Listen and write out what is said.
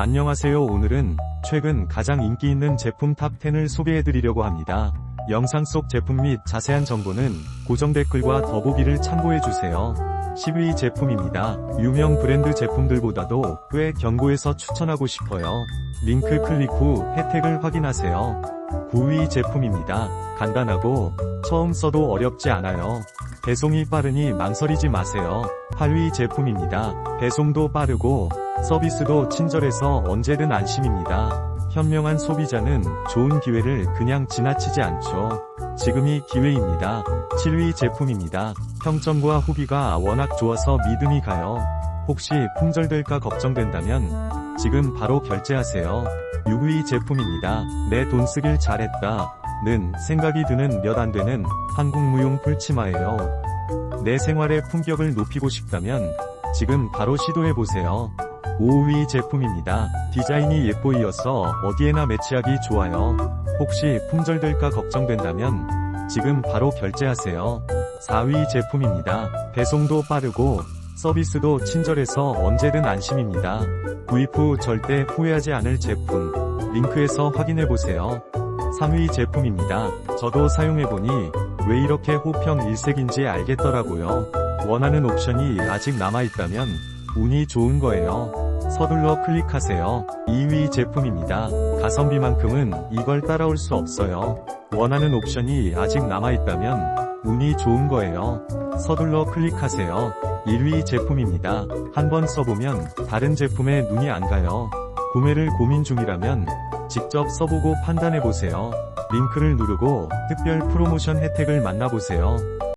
안녕하세요 오늘은 최근 가장 인기 있는 제품 탑10을 소개해드리려고 합니다. 영상 속 제품 및 자세한 정보는 고정 댓글과 더보기를 참고해주세요. 10위 제품입니다. 유명 브랜드 제품들보다도 꽤 견고해서 추천하고 싶어요. 링크 클릭 후 혜택을 확인하세요. 9위 제품입니다. 간단하고 처음 써도 어렵지 않아요. 배송이 빠르니 망설이지 마세요. 8위 제품입니다. 배송도 빠르고 서비스도 친절해서 언제든 안심입니다. 현명한 소비자는 좋은 기회를 그냥 지나치지 않죠. 지금이 기회입니다. 7위 제품입니다. 평점과 후기가 워낙 좋아서 믿음이 가요. 혹시 품절될까 걱정된다면 지금 바로 결제하세요. 6위 제품입니다. 내 돈 쓰길 잘했다. 는 생각이 드는 몇 안 되는 한국 무용 풀치마예요. 내 생활의 품격을 높이고 싶다면 지금 바로 시도해보세요. 5위 제품입니다. 디자인이 예뻐이어서 어디에나 매치하기 좋아요. 혹시 품절될까 걱정된다면 지금 바로 결제하세요. 4위 제품입니다. 배송도 빠르고 서비스도 친절해서 언제든 안심입니다. 구입 후 절대 후회하지 않을 제품. 링크에서 확인해보세요. 3위 제품입니다. 저도 사용해보니 왜 이렇게 호평 일색인지 알겠더라고요. 원하는 옵션이 아직 남아있다면 운이 좋은 거예요. 서둘러 클릭하세요. 2위 제품입니다. 가성비만큼은 이걸 따라올 수 없어요. 원하는 옵션이 아직 남아있다면 운이 좋은 거예요. 서둘러 클릭하세요. 1위 제품입니다. 한번 써보면 다른 제품에 눈이 안 가요. 구매를 고민 중이라면 직접 써보고 판단해보세요. 링크를 누르고 특별 프로모션 혜택을 만나보세요.